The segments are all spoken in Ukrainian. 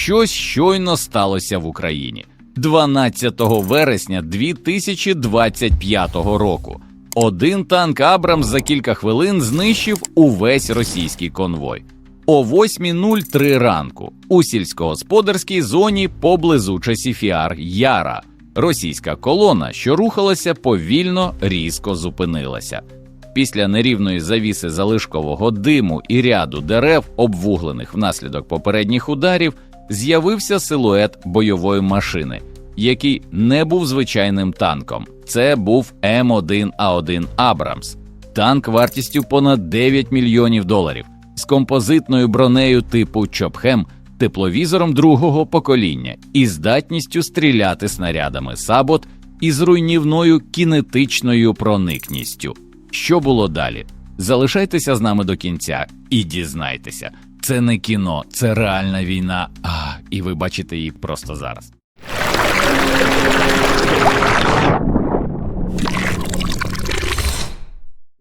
щось щойно сталося в Україні 12 вересня 2025 року. Один танк Абрамс за кілька хвилин знищив увесь російський конвой. О 8.03 ранку у сільськогосподарській зоні поблизу Часіфіар Яра російська колона, що рухалася повільно, різко зупинилася. Після нерівної завіси залишкового диму і ряду дерев, обвуглених внаслідок попередніх ударів, з'явився силует бойової машини, який не був звичайним танком. Це був М1А1 Абрамс, танк вартістю понад 9 мільйонів доларів з композитною бронею типу Чопхем, тепловізором другого покоління і здатністю стріляти снарядами сабот із руйнівною кінетичною проникністю. Що було далі? Залишайтеся з нами до кінця і дізнайтеся, це не кіно, це реальна війна. А, і ви бачите її просто зараз.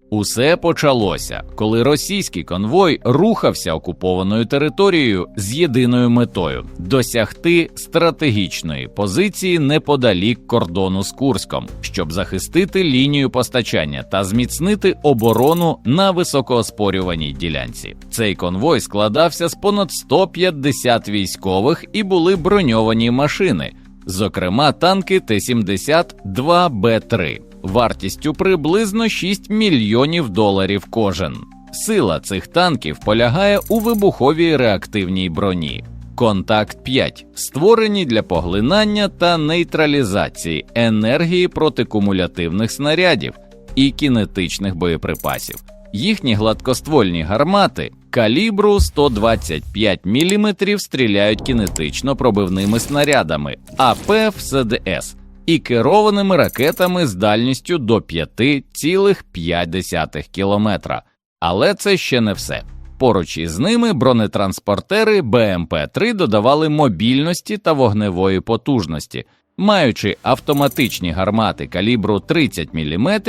Усе почалося, коли російський конвой рухався окупованою територією з єдиною метою досягти стратегічної позиції неподалік кордону з Курском, щоб захистити лінію постачання та зміцнити оборону на високооспорюваній ділянці. Цей конвой складався з понад 150 військових і були броньовані машини, зокрема танки Т-72Б3 вартістю приблизно 6 мільйонів доларів кожен. Сила цих танків полягає у вибуховій реактивній броні. Контакт 5 створені для поглинання та нейтралізації енергії протикумулятивних снарядів і кінетичних боєприпасів. Їхні гладкоствольні гармати калібру 125 мм стріляють кінетично пробивними снарядами АПФ-СДС і керованими ракетами з дальністю до 5,5 кілометра. Але це ще не все. Поруч із ними бронетранспортери БМП-3 додавали мобільності та вогневої потужності, маючи автоматичні гармати калібру 30 мм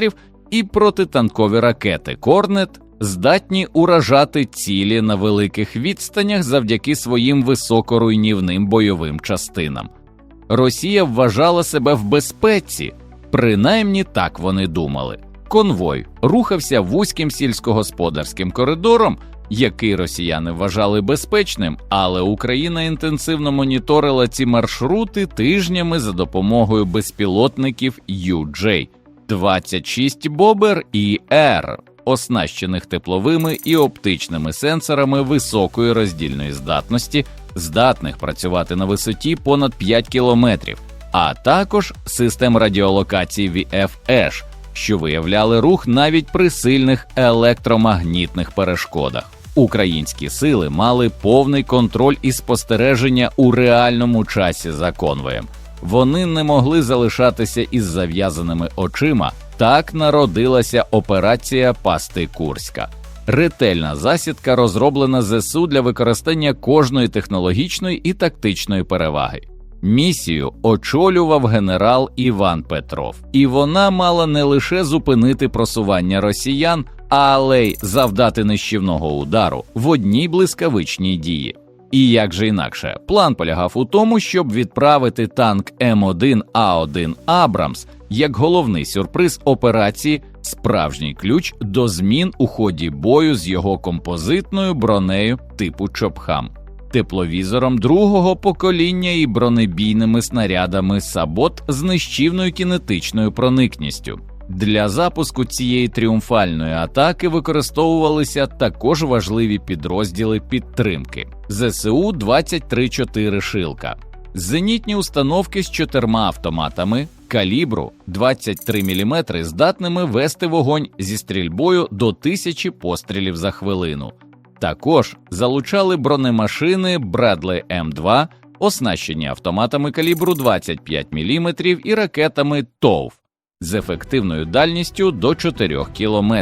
і протитанкові ракети Корнет, здатні уражати цілі на великих відстанях завдяки своїм високоруйнівним бойовим частинам. Росія вважала себе в безпеці, принаймні так вони думали. Конвой рухався вузьким сільськогосподарським коридором, який росіяни вважали безпечним, але Україна інтенсивно моніторила ці маршрути тижнями за допомогою безпілотників UJ 26 Бобер і Р, оснащених тепловими і оптичними сенсорами високої роздільної здатності здатних працювати на висоті понад 5 кілометрів, а також систем радіолокації VFH, що виявляли рух навіть при сильних електромагнітних перешкодах. Українські сили мали повний контроль і спостереження у реальному часі за конвоєм. Вони не могли залишатися із зав'язаними очима. Так народилася операція Пасти Курська. Ретельна засідка розроблена ЗСУ для використання кожної технологічної і тактичної переваги. Місію очолював генерал Іван Петров, і вона мала не лише зупинити просування росіян, але й завдати нищівного удару в одній блискавичній дії. І як же інакше, план полягав у тому, щоб відправити танк М1А1 Абрамс як головний сюрприз операції справжній ключ до змін у ході бою з його композитною бронею типу Чопхам, тепловізором другого покоління і бронебійними снарядами Сабот з нищівною кінетичною проникністю. Для запуску цієї тріумфальної атаки використовувалися також важливі підрозділи підтримки ЗСУ 23-4 Шилка, зенітні установки з чотирма автоматами, калібру 23 мм здатними вести вогонь зі стрільбою до тисячі пострілів за хвилину. Також залучали бронемашини Bradley М2, оснащені автоматами калібру 25 мм і ракетами ТОВ з ефективною дальністю до 4 км.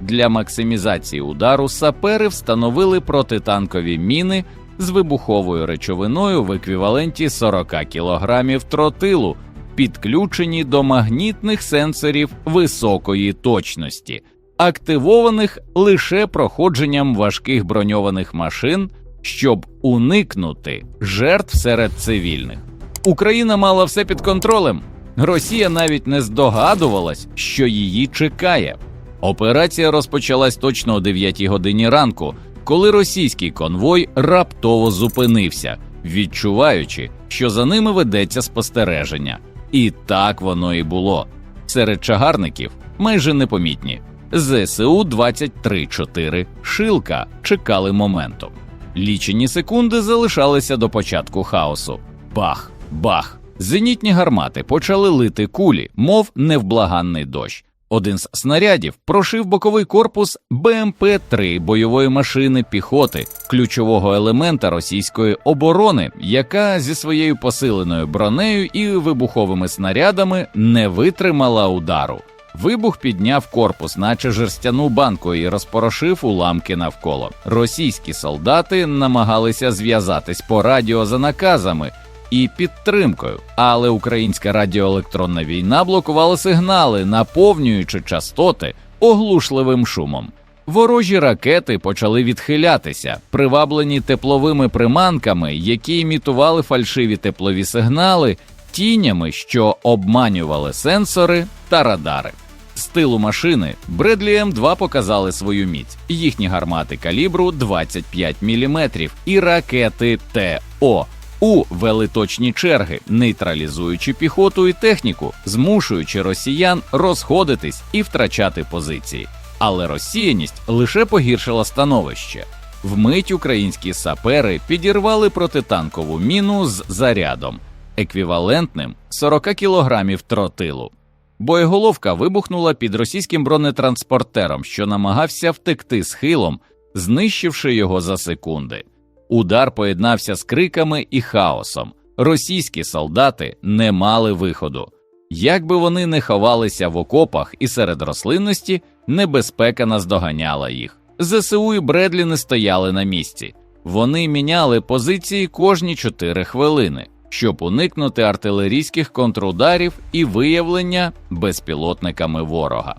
Для максимізації удару сапери встановили протитанкові міни з вибуховою речовиною в еквіваленті 40 кг тротилу підключені до магнітних сенсорів високої точності, активованих лише проходженням важких броньованих машин щоб уникнути жертв серед цивільних. Україна мала все під контролем. Росія навіть не здогадувалась, що її чекає. Операція розпочалась точно о 9 годині ранку, коли російський конвой раптово зупинився, відчуваючи, що за ними ведеться спостереження. І так воно і було. Серед чагарників майже непомітні. ЗСУ 23-4 Шилка чекали моменту. Лічені секунди залишалися до початку хаосу. Бах, бах! Зенітні гармати почали лити кулі, мов невблаганний дощ. Один з снарядів прошив боковий корпус БМП-3 бойової машини піхоти, ключового елемента російської оборони, яка зі своєю посиленою бронею і вибуховими снарядами не витримала удару. Вибух підняв корпус, наче жерстяну банку, і розпорошив уламки навколо. Російські солдати намагалися зв'язатись по радіо за наказами і підтримкою, але українська радіоелектронна війна блокувала сигнали, наповнюючи частоти оглушливим шумом. Ворожі ракети почали відхилятися, приваблені тепловими приманками, які імітували фальшиві теплові сигнали, тінями, що обманювали сенсори та радари. З тилу машини Бредлі М2 показали свою міць, їхні гармати калібру 25 мм і ракети ТО у велиточні черги, нейтралізуючи піхоту і техніку, змушуючи росіян розходитись і втрачати позиції. Але розсіяність лише погіршила становище. Вмить українські сапери підірвали протитанкову міну з зарядом, еквівалентним 40 кілограмів тротилу. Боєголовка вибухнула під російським бронетранспортером, що намагався втекти схилом, знищивши його за секунди. Удар поєднався з криками і хаосом. Російські солдати не мали виходу. Як би вони не ховалися в окопах і серед рослинності, небезпека наздоганяла їх. ЗСУ і Бредлі не стояли на місці. Вони міняли позиції кожні 4 хвилини, щоб уникнути артилерійських контрударів і виявлення безпілотниками ворога.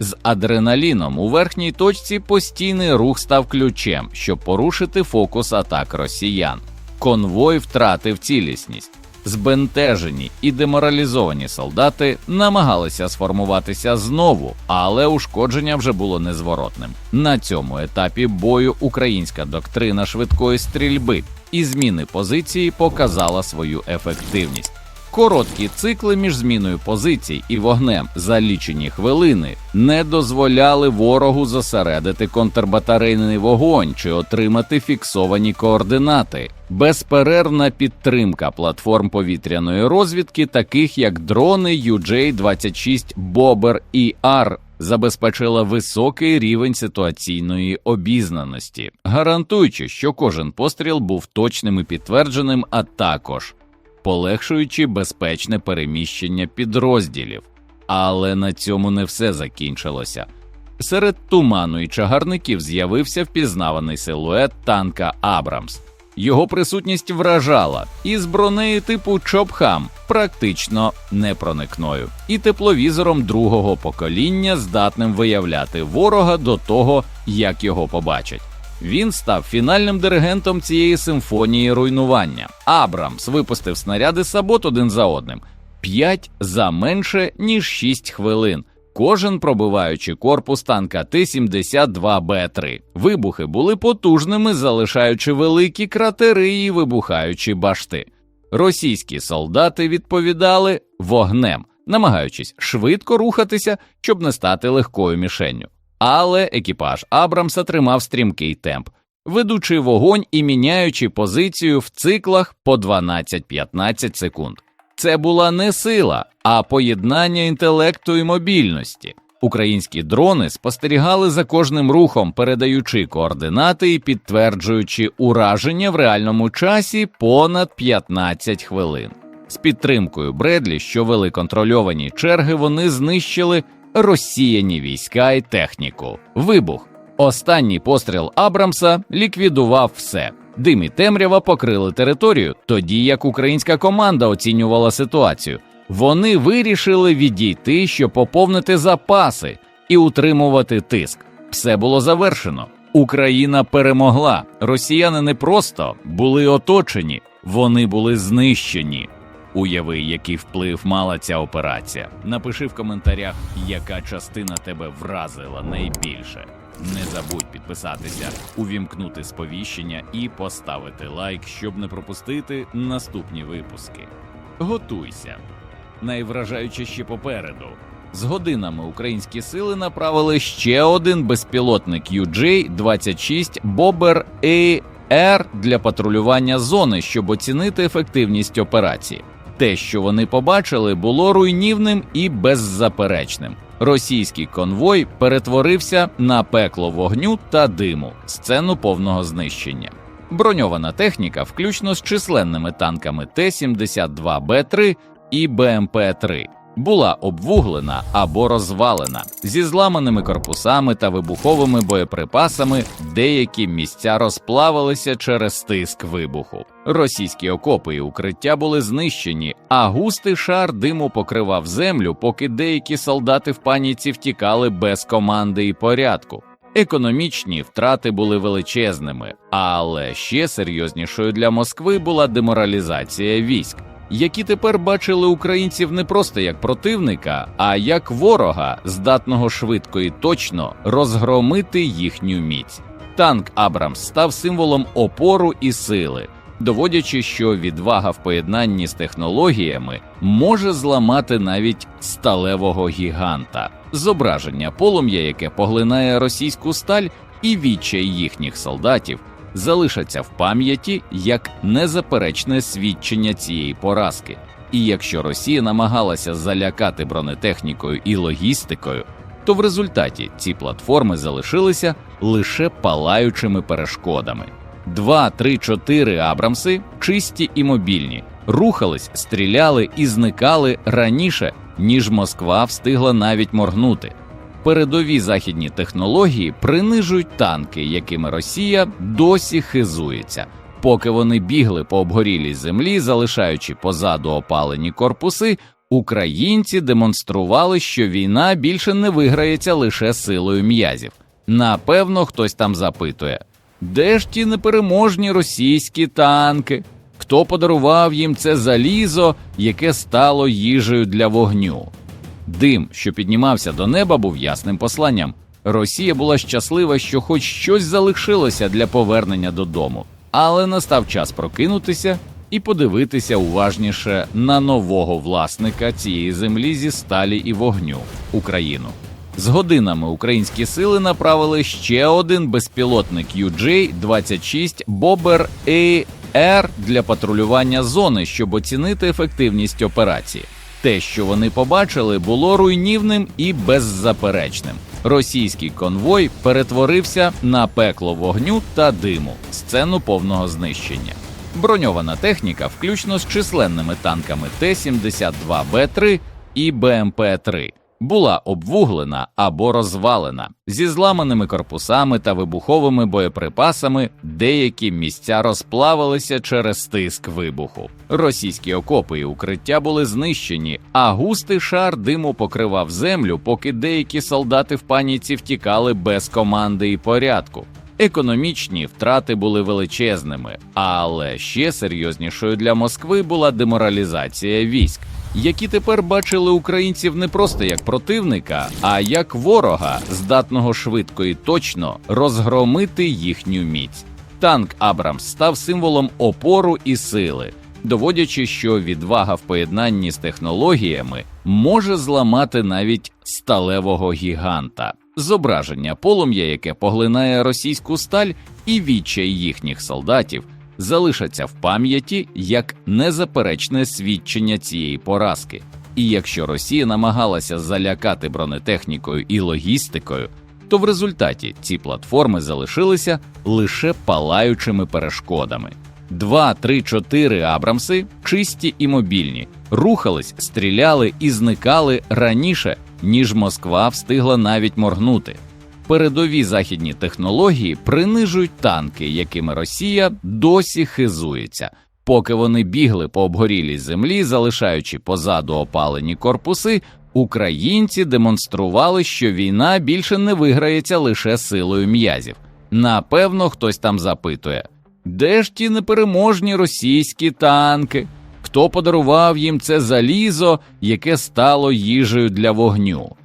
З адреналіном у верхній точці постійний рух став ключем, щоб порушити фокус атак росіян. Конвой втратив цілісність. Збентежені і деморалізовані солдати намагалися сформуватися знову, але ушкодження вже було незворотним. На цьому етапі бою українська доктрина швидкої стрільби і зміни позиції показала свою ефективність. Короткі цикли між зміною позицій і вогнем за лічені хвилини не дозволяли ворогу зосередити контрбатарейний вогонь чи отримати фіксовані координати. Безперервна підтримка платформ повітряної розвідки, таких як дрони UJ-26 Bobber і R, забезпечила високий рівень ситуаційної обізнаності, гарантуючи, що кожен постріл був точним і підтвердженим, а також полегшуючи безпечне переміщення підрозділів. Але на цьому не все закінчилося. Серед туману і чагарників з'явився впізнаваний силует танка Абрамс. Його присутність вражала, і з бронею типу Чопхам практично непроникною, і тепловізором другого покоління здатним виявляти ворога до того, як його побачать. Він став фінальним диригентом цієї симфонії руйнування. Абрамс випустив снаряди сабот один за одним, п'ять за менше ніж шість хвилин. Кожен пробиваючи корпус танка Т-72Б3. Вибухи були потужними, залишаючи великі кратери і вибухаючі башти. Російські солдати відповідали вогнем, намагаючись швидко рухатися, щоб не стати легкою мішенню. Але екіпаж Абрамса тримав стрімкий темп, ведучи вогонь і міняючи позицію в циклах по 12-15 секунд. Це була не сила, а поєднання інтелекту і мобільності. Українські дрони спостерігали за кожним рухом, передаючи координати і підтверджуючи ураження в реальному часі понад 15 хвилин. З підтримкою Бредлі, що вели контрольовані черги, вони знищили розсіяні війська і техніку. Вибух. Останній постріл Абрамса ліквідував все. Дим і темрява покрили територію, тоді як українська команда оцінювала ситуацію. Вони вирішили відійти, щоб поповнити запаси і утримувати тиск. Все було завершено. Україна перемогла. Росіяни не просто були оточені, вони були знищені. Уяви, який вплив мала ця операція. Напиши в коментарях, яка частина тебе вразила найбільше. Не забудь підписатися, увімкнути сповіщення і поставити лайк, щоб не пропустити наступні випуски. Готуйся. Найвражаюче ще попереду. З годинами українські сили направили ще один безпілотник UJ-26 Bobber AR для патрулювання зони, щоб оцінити ефективність операції. Те, що вони побачили, було руйнівним і беззаперечним. Російський конвой перетворився на пекло вогню та диму, сцену повного знищення. Броньована техніка, включно з численними танками Т-72Б3 і БМП-3, була обвуглена або розвалена зі зламаними корпусами та вибуховими боєприпасами. Деякі місця розплавилися через тиск вибуху. Російські окопи і укриття були знищені, а густий шар диму покривав землю, поки деякі солдати в паніці втікали без команди і порядку. Економічні втрати були величезними, але ще серйознішою для Москви була деморалізація військ, які тепер бачили українців не просто як противника, а як ворога, здатного швидко і точно розгромити їхню міць. Танк Абрамс став символом опору і сили, доводячи, що відвага в поєднанні з технологіями може зламати навіть сталевого гіганта. Зображення полум'я, яке поглинає російську сталь, і відчай їхніх солдатів залишаться в пам'яті як незаперечне свідчення цієї поразки. І якщо Росія намагалася залякати бронетехнікою і логістикою, то в результаті ці платформи залишилися лише палаючими перешкодами. Два, три, чотири Абрамси, чисті і мобільні, рухались, стріляли і зникали раніше, ніж Москва встигла навіть моргнути. Передові західні технології принижують танки, якими Росія досі хизується, поки вони бігли по обгорілій землі, залишаючи позаду опалені корпуси. Українці демонстрували, що війна більше не виграється лише силою м'язів. Напевно, хтось там запитує, де ж ті непереможні російські танки? Хто подарував їм це залізо, яке стало їжею для вогню? Дим, що піднімався до неба, був ясним посланням. Росія була щаслива, що хоч щось залишилося для повернення додому, але настав час прокинутися і подивитися уважніше на нового власника цієї землі зі сталі і вогню Україну. З годинами українські сили направили ще один безпілотник UJ-26 Bobber AR для патрулювання зони, щоб оцінити ефективність операції. Те, що вони побачили, було руйнівним і беззаперечним. Російський конвой перетворився на пекло вогню та диму, сцену повного знищення. Броньована техніка, включно з численними танками Т-72Б3 і БМП-3, була обвуглена або розвалена зі зламаними корпусами та вибуховими боєприпасами. Деякі місця розплавилися через тиск вибуху. Російські окопи і укриття були знищені, а густий шар диму покривав землю, поки деякі солдати в паніці втікали без команди і порядку. Економічні втрати були величезними, але ще серйознішою для Москви була деморалізація військ, які тепер бачили українців не просто як противника, а як ворога, здатного швидко і точно розгромити їхню міць. Танк Абрамс став символом опору і сили, доводячи, що відвага в поєднанні з технологіями може зламати навіть сталевого гіганта. Зображення полум'я, яке поглинає російську сталь, і відчай їхніх солдатів залишаться в пам'яті як незаперечне свідчення цієї поразки. І якщо Росія намагалася залякати бронетехнікою і логістикою, то в результаті ці платформи залишилися лише палаючими перешкодами. Два, три, чотири Абрамси, чисті і мобільні, рухались, стріляли і зникали раніше, ніж Москва встигла навіть моргнути. Передові західні технології принижують танки, якими Росія досі хизується, поки вони бігли по обгорілій землі, залишаючи позаду опалені корпуси. Українці демонстрували, що війна більше не виграється лише силою м'язів. Напевно, хтось там запитує, де ж ті непереможні російські танки? Хто подарував їм це залізо, яке стало їжею для вогню?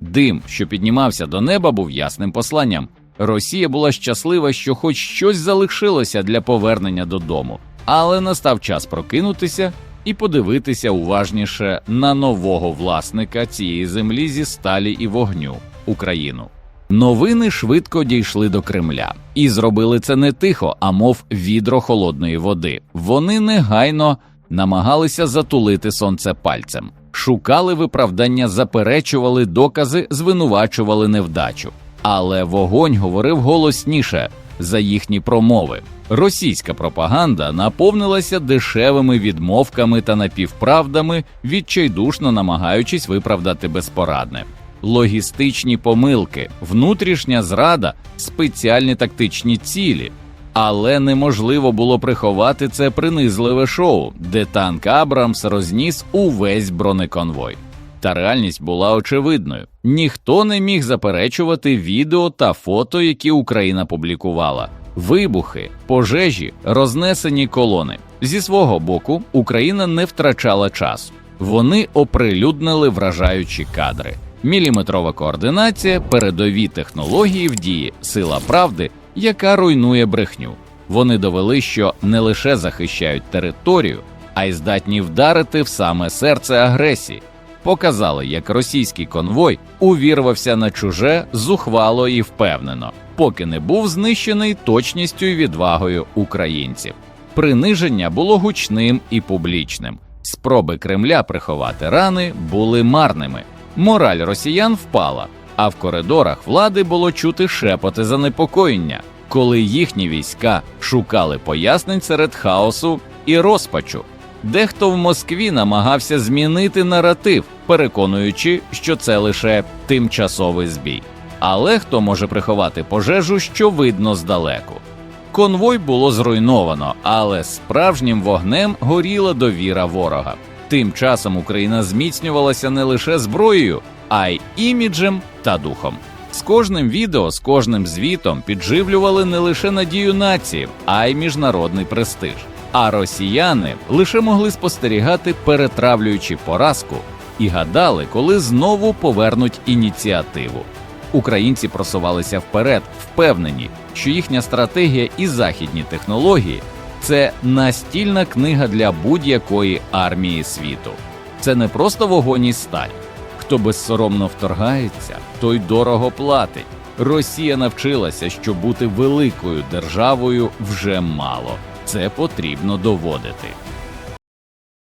Дим, що піднімався до неба, був ясним посланням. Росія була щаслива, що хоч щось залишилося для повернення додому, але настав час прокинутися і подивитися уважніше на нового власника цієї землі зі сталі і вогню Україну. Новини швидко дійшли до Кремля і зробили це не тихо, а мов відро холодної води. Вони негайно намагалися затулити сонце пальцем, шукали виправдання, заперечували докази, звинувачували невдачу. Але вогонь говорив голосніше за їхні промови. Російська пропаганда наповнилася дешевими відмовками та напівправдами, відчайдушно намагаючись виправдати безпорадне. Логістичні помилки, внутрішня зрада, спеціальні тактичні цілі. Але неможливо було приховати це принизливе шоу, де танк Абрамс розніс увесь бронеконвой. Та реальність була очевидною. Ніхто не міг заперечувати відео та фото, які Україна публікувала. Вибухи, пожежі, рознесені колони. Зі свого боку, Україна не втрачала часу. Вони оприлюднили вражаючі кадри. Міліметрова координація, передові технології в дії, сила правди, яка руйнує брехню. Вони довели, що не лише захищають територію, а й здатні вдарити в саме серце агресії. Показали, як російський конвой увірвався на чуже зухвало і впевнено, поки не був знищений точністю і відвагою українців. Приниження було гучним і публічним. Спроби Кремля приховати рани були марними. Мораль росіян впала, а в коридорах влади було чути шепоти занепокоєння, коли їхні війська шукали пояснень серед хаосу і розпачу. Дехто в Москві намагався змінити наратив, переконуючи, що це лише тимчасовий збій. Але хто може приховати пожежу, що видно здалеку? Конвой було зруйновано, але справжнім вогнем горіла довіра ворога. Тим часом Україна зміцнювалася не лише зброєю, а й іміджем та духом. З кожним відео, з кожним звітом підживлювали не лише надію нації, а й міжнародний престиж. А росіяни лише могли спостерігати, перетравлюючи поразку, і гадали, коли знову повернуть ініціативу. Українці просувалися вперед, впевнені, що їхня стратегія і західні технології це настільна книга для будь-якої армії світу. Це не просто вогонь і сталь. Хто безсоромно вторгається, той дорого платить. Росія навчилася, що бути великою державою вже мало. Це потрібно доводити.